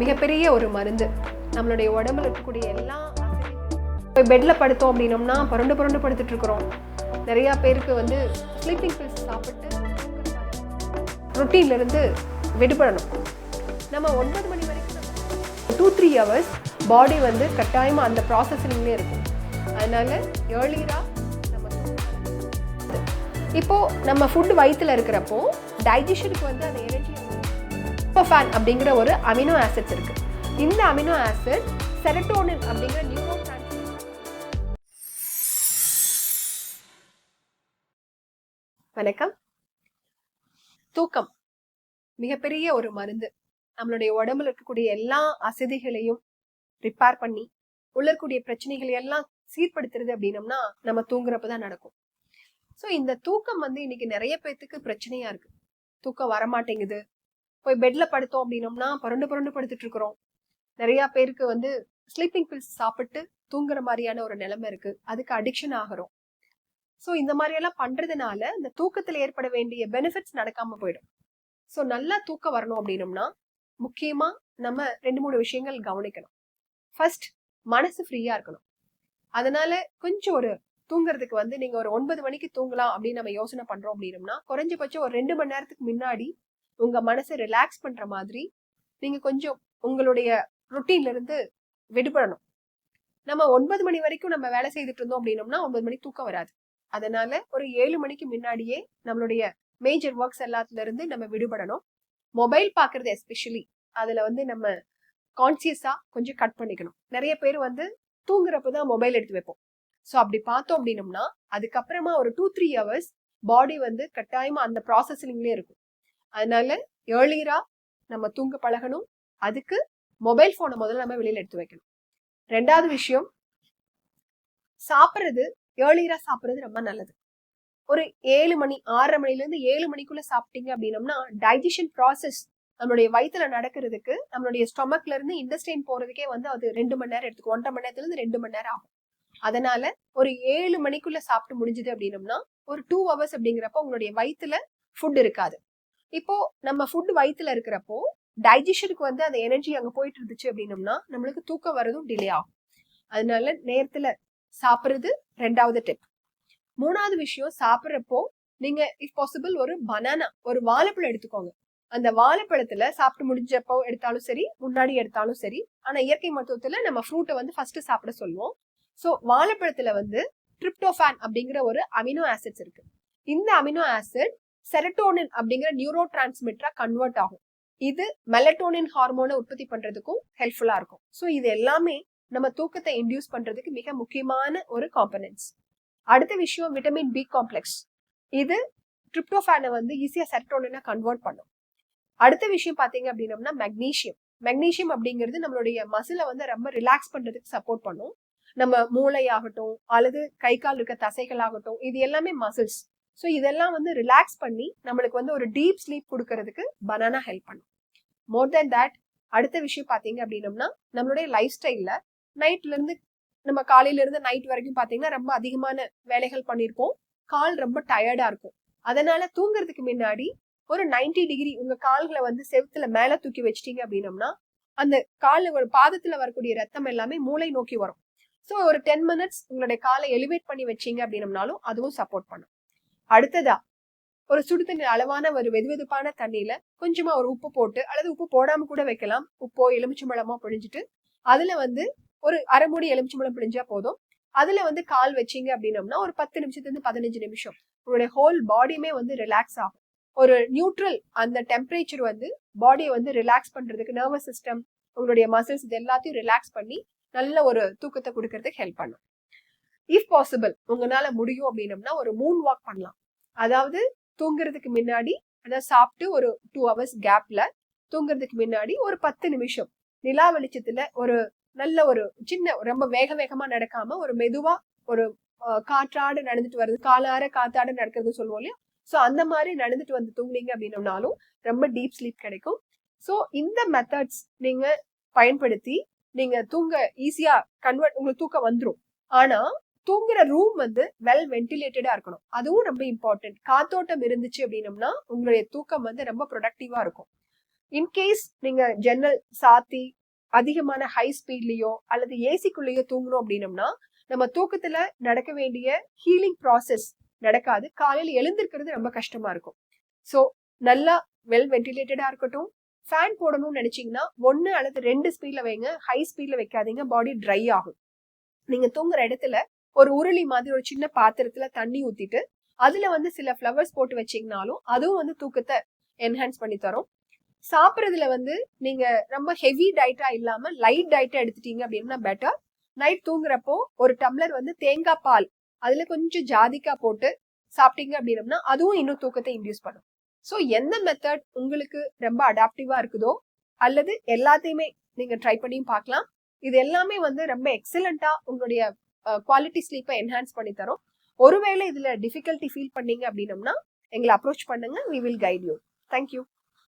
மிகப்பெரிய ஒரு மருந்து. நம்மளுடைய உடம்புல இருக்கக்கூடிய எல்லா இப்போ பெட்டில் படுத்தோம் அப்படின்னோம்னா புரண்டு புரண்டு படுத்துட்டு இருக்கிறோம். நிறையா பேருக்கு வந்து ஸ்லீப்பிங் பில்ஸ் சாப்பிட்டு ரொட்டீன்லேருந்து விடுபடணும். நம்ம ஒன்பது மணி வரைக்கும் டூ த்ரீ ஹவர்ஸ் பாடி வந்து கட்டாயமாக அந்த ப்ராசஸிங்லேயே இருக்கும். அதனால் ஏர்லியராக நம்ம இப்போ நம்ம ஃபுட் வயிற்றில் இருக்கிறப்போ டைஜஷனுக்கு வந்து அந்த எனர்ஜி அப்படிங்கிற ஒரு அமினோ ஆசிட்ஸ் இருக்குது இந்த அமினோ ஆசிட் செரட்டோனின் அப்படிங்கிற நியூரோ வணக்கம் தூக்கம் மிகப்பெரிய ஒரு மருந்து. நம்மளுடைய உடம்புல இருக்கக்கூடிய எல்லா அசதிகளையும் ரிப்பேர் பண்ணி உள்ள இருக்கக்கூடிய பிரச்சனைகளை எல்லாம் சீர்படுத்துறது அப்படின்னம்னா நம்ம தூங்குறப்ப தான் நடக்கும். ஸோ இந்த தூக்கம் வந்து இன்னைக்கு நிறைய பேர்த்துக்கு பிரச்சனையா இருக்கு. தூக்கம் வரமாட்டேங்குது. போய் பெட்ல படுத்தோம் அப்படின்னோம்னா புரண்டு புரண்டு படுத்துட்டு இருக்கிறோம். நிறைய பேருக்கு வந்து ஸ்லீப்பிங் பில்ஸ் சாப்பிட்டு தூங்குற மாதிரியான ஒரு நிலைமை இருக்கு. அதுக்கு அடிக்ஷன் ஆகிறோம். ஸோ இந்த மாதிரி எல்லாம் பண்றதுனால இந்த தூக்கத்தில் ஏற்பட வேண்டிய பெனிஃபிட்ஸ் நடக்காம போயிடும். ஸோ நல்லா தூக்கம் வரணும் அப்படின்னோம்னா முக்கியமா நம்ம ரெண்டு மூணு விஷயங்கள் கவனிக்கணும். ஃபர்ஸ்ட் மனசு ஃப்ரீயா இருக்கணும். அதனால கொஞ்சம் ஒரு தூங்குறதுக்கு வந்து நீங்க ஒரு ஒன்பது மணிக்கு தூங்கலாம் அப்படின்னு நம்ம யோசனை பண்றோம் அப்படின்னோம்னா குறைஞ்சபட்சம் ஒரு ரெண்டு மணி நேரத்துக்கு முன்னாடி உங்க மனசை ரிலாக்ஸ் பண்ற மாதிரி நீங்க கொஞ்சம் உங்களுடைய ருட்டீன்ல இருந்து விடுபடணும். நம்ம ஒன்பது மணி வரைக்கும் நம்ம வேலை செய்துட்டு இருந்தோம் அப்படின்னம்னா ஒன்பது மணிக்கு தூக்கம் வராது. அதனால ஒரு ஏழு மணிக்கு முன்னாடியே நம்மளுடைய மேஜர் ஒர்க்ஸ் எல்லாத்துல இருந்து நம்ம விடுபடணும். மொபைல் பாக்குறது எஸ்பெஷலி அதுல வந்து நம்ம கான்சியஸா கொஞ்சம் கட் பண்ணிக்கணும். நிறைய பேர் வந்து தூங்குறப்ப தான் மொபைல் எடுத்து வைப்போம். ஸோ அப்படி பார்த்தோம் அப்படின்னம்னா அதுக்கப்புறமா ஒரு டூ த்ரீ ஹவர்ஸ் பாடி வந்து கட்டாயமா அந்த ப்ராசஸிங்லேயே இருக்கும். அதனால ஏர்லியரா நம்ம தூங்க பழகணும். அதுக்கு மொபைல் போனை முதல்ல நம்ம வெளியில எடுத்து வைக்கணும். ரெண்டாவது விஷயம் சாப்பிட்றது ஏர்லியரா சாப்பிட்றது ரொம்ப நல்லது. ஒரு ஏழு மணி ஆறரை மணில இருந்து ஏழு மணிக்குள்ள சாப்பிட்டீங்க அப்படின்னம்னா டைஜஷன் ப்ராசஸ் நம்மளுடைய வயிற்றுல நடக்கிறதுக்கு நம்மளுடைய ஸ்டொமக்ல இருந்து இண்டஸ்ட்ரைன் போறதுக்கே வந்து அது ரெண்டு மணி நேரம் எடுத்துக்கும். ஒன்றரை மணி நேரத்துல இருந்து ரெண்டு மணி நேரம் ஆகும். அதனால ஒரு ஏழு மணிக்குள்ள சாப்பிட்டு முடிஞ்சது அப்படின்னம்னா ஒரு டூ ஹவர்ஸ் அப்படிங்கிறப்ப உங்களுடைய வயிற்றுல ஃபுட் இருக்காது. இப்போ நம்ம ஃபுட் வயிற்றுல இருக்கிறப்போ டைஜஷனுக்கு வந்து அந்த எனர்ஜி அங்கே போயிட்டு இருந்துச்சு அப்படின்னம்னா நம்மளுக்கு தூக்கம் வரதும் டிலே ஆகும். அதனால நேரத்தில் சாப்பிட்றது ரெண்டாவது டிப் மூணாவது விஷயம் சாப்பிட்றப்போ நீங்க இஃப் பாசிபிள் ஒரு பனானா ஒரு வாழைப்பழம் எடுத்துக்கோங்க. அந்த வாழைப்பழத்துல சாப்பிட்டு முடிஞ்சப்போ எடுத்தாலும் சரி முன்னாடி எடுத்தாலும் சரி ஆனா இயற்கை மருத்துவத்துல நம்ம ஃப்ரூட்டை வந்து ஃபர்ஸ்ட் சாப்பிட சொல்லுவோம். ஸோ வாழைப்பழத்துல வந்து ட்ரிப்டோஃபேன் அப்படிங்கிற ஒரு அமினோ ஆசிட்ஸ் இருக்கு. இந்த அமினோ ஆசிட் செரட்டோனின் அப்படிங்கிற நியூரோ டிரான்ஸ்மிட்டரா கன்வெர்ட் ஆகும். இது மெலட்டோனின் ஹார்மோனை உற்பத்தி பண்றதுக்கும் ஹெல்ப்ஃபுல்லா இருக்கும். ஸோ இது எல்லாமே நம்ம தூக்கத்தை இன்டியூஸ் பண்றதுக்கு மிக முக்கியமான ஒரு காம்பனன்ஸ் அடுத்த விஷயம் விட்டமின் பி காம்ப்ளெக்ஸ் இது ட்ரிப்டோஃபேனை வந்து ஈஸியா செரட்டோனினா கன்வெர்ட் பண்ணும். அடுத்த விஷயம் பாத்தீங்க அப்படின்னம்னா மெக்னீஷியம் மெக்னீஷியம் அப்படிங்கிறது நம்மளுடைய மசிலை வந்து ரொம்ப ரிலாக்ஸ் பண்றதுக்கு சப்போர்ட் பண்ணும். நம்ம மூளை ஆகட்டும் அல்லது கை கால் இருக்க தசைகள் ஆகட்டும் இது எல்லாமே மசில்ஸ் ஸோ இதெல்லாம் வந்து ரிலாக்ஸ் பண்ணி நம்மளுக்கு வந்து ஒரு டீப் ஸ்லீப் கொடுக்கறதுக்கு பனானா ஹெல்ப் பண்ணும். மோர் தென் தட் அடுத்த விஷயம் பார்த்தீங்க அப்படின்னம்னா நம்மளுடைய லைஃப் ஸ்டைலில் நைட்ல இருந்து நம்ம காலையில இருந்து நைட் வரைக்கும் பார்த்தீங்கன்னா ரொம்ப அதிகமான வேலைகள் பண்ணியிருப்போம். கால் ரொம்ப டயர்டாக இருக்கும். அதனால தூங்குறதுக்கு முன்னாடி ஒரு 90 டிகிரி உங்கள் கால்களை வந்து செவுத்துல மேலே தூக்கி வச்சிட்டீங்க அப்படின்னம்னா அந்த கால் ஒரு பாதத்தில் வரக்கூடிய ரத்தம் எல்லாமே மூளை நோக்கி வரும். ஸோ ஒரு டென் மினிட்ஸ் உங்களுடைய காலை எலிவேட் பண்ணி வச்சீங்க அப்படின்னம்னாலும் அதுவும் சப்போர்ட் பண்ணும். அடுத்ததா ஒரு சுடுதண்ணி அளவான ஒரு வெதுவெதுப்பான தண்ணியில கொஞ்சமா ஒரு உப்பு போட்டு அல்லது உப்பு போடாம கூட வைக்கலாம். உப்போ எலுமிச்சம்பழமோ பிழிஞ்சிட்டு அதுல வந்து ஒரு அரை மூடி எலுமிச்சம்பழம் பிழிஞ்சா போதும். அதுல வந்து கால் வச்சீங்க அப்படின்னம்னா ஒரு பத்து நிமிஷத்துல இருந்து பதினஞ்சு நிமிஷம். உங்களுடைய ஹோல் பாடியுமே வந்து ரிலாக்ஸ் ஆகும். ஒரு நியூட்ரல் அந்த டெம்பரேச்சர் வந்து பாடியை வந்து ரிலாக்ஸ் பண்றதுக்கு நர்வஸ் சிஸ்டம் உங்களுடைய மசில்ஸ் இது எல்லாத்தையும் ரிலாக்ஸ் பண்ணி நல்ல ஒரு தூக்கத்தை கொடுக்கறதுக்கு ஹெல்ப் பண்ணும். இஃப் பாசிபிள் உங்களால முடியும் அப்படின்னம்னா ஒரு மூன் வாக் பண்ணலாம். அதாவது தூங்குறதுக்கு முன்னாடி அதாவது சாப்பிட்டு ஒரு டூ ஹவர்ஸ் கேப்ல தூங்குறதுக்கு முன்னாடி ஒரு பத்து நிமிஷம். நிலா வெளிச்சத்துல ஒரு நல்ல ஒரு சின்ன ரொம்ப வேக வேகமா நடக்காம ஒரு மெதுவா ஒரு காற்றாடு காற்றாட நடந்துட்டு வருது காலார காத்தாட நடக்கிறது சொல்லுவோம் இல்லையா? ஸோ அந்த மாதிரி நடந்துட்டு வந்து தூங்குனீங்க அப்படின்னம்னாலும் ரொம்ப டீப் ஸ்லீப் கிடைக்கும். ஸோ இந்த மெத்தட்ஸ் நீங்க பயன்படுத்தி நீங்க தூங்க ஈஸியா கன்வெர்ட் உங்களுக்கு தூக்கம் வந்துடும் ஆனா தூங்குற ரூம் வந்து வெல் வென்டிலேட்டடா இருக்கணும். அதுவும் ரொம்ப இம்பார்ட்டன்ட் காத்தோட்டம் இருந்துச்சு அப்படின்னம்னா உங்களுடைய தூக்கம் வந்து ரொம்ப ப்ரொடக்டிவா இருக்கும். இன்கேஸ் நீங்க ஜன்னல் சாத்தி அதிகமான ஹை ஸ்பீட்லயோ அல்லது ஏசிக்குள்ளேயோ தூங்கணும் அப்படின்னம்னா நம்ம தூக்கத்துல நடக்க வேண்டிய ஹீலிங் ப்ராசஸ் நடக்காது. காலையில் எழுந்திருக்கிறது ரொம்ப கஷ்டமா இருக்கும். ஸோ நல்லா வெல் வென்டிலேட்டடா இருக்கட்டும். ஃபேன் போடணும்னு நினைச்சீங்கன்னா ஒன்னு அல்லது ரெண்டு ஸ்பீட்ல வைங்க. ஹை ஸ்பீட்ல வைக்காதீங்க. பாடி ட்ரை ஆகும். நீங்க தூங்குற இடத்துல ஒரு உருளி மாதிரி ஒரு சின்ன பாத்திரத்துல தண்ணி ஊத்திட்டு அதுல வந்து சில ஃப்ளவர்ஸ் போட்டு வச்சீங்கனாலும் அதுவும் வந்து தூக்கத்தை என்ஹான்ஸ் பண்ணி தரும். சாப்பிட்றதுல வந்து நீங்க ரொம்ப ஹெவி டயட்டா இல்லாம லைட் டயட்டா எடுத்துட்டீங்க அப்படின்னா பெட்டர் நைட் தூங்குறப்போ ஒரு டம்ளர் வந்து தேங்காய் பால் அதுல கொஞ்சம் ஜாதிக்காய் போட்டு சாப்பிட்டீங்க அப்படின்னம்னா அதுவும் இன்னும் தூக்கத்தை இன்டியூஸ் பண்ணும். ஸோ எந்த மெத்தட் உங்களுக்கு ரொம்ப அடாப்டிவா இருக்குதோ அல்லது எல்லாத்தையுமே நீங்க ட்ரை பண்ணியும் பார்க்கலாம். இது எல்லாமே வந்து ரொம்ப எக்ஸலண்டா உங்களுடைய குவாலிட்டி ஸ்லீப்பை என்ஹான்ஸ் பண்ணி தரும். ஒருவேளை இதில் டிஃபிகல்ட்டி ஃபீல் பண்ணீங்க அப்படின்னம்னா எங்களை அப்ரோச் பண்ணுங்க we will guide you thank you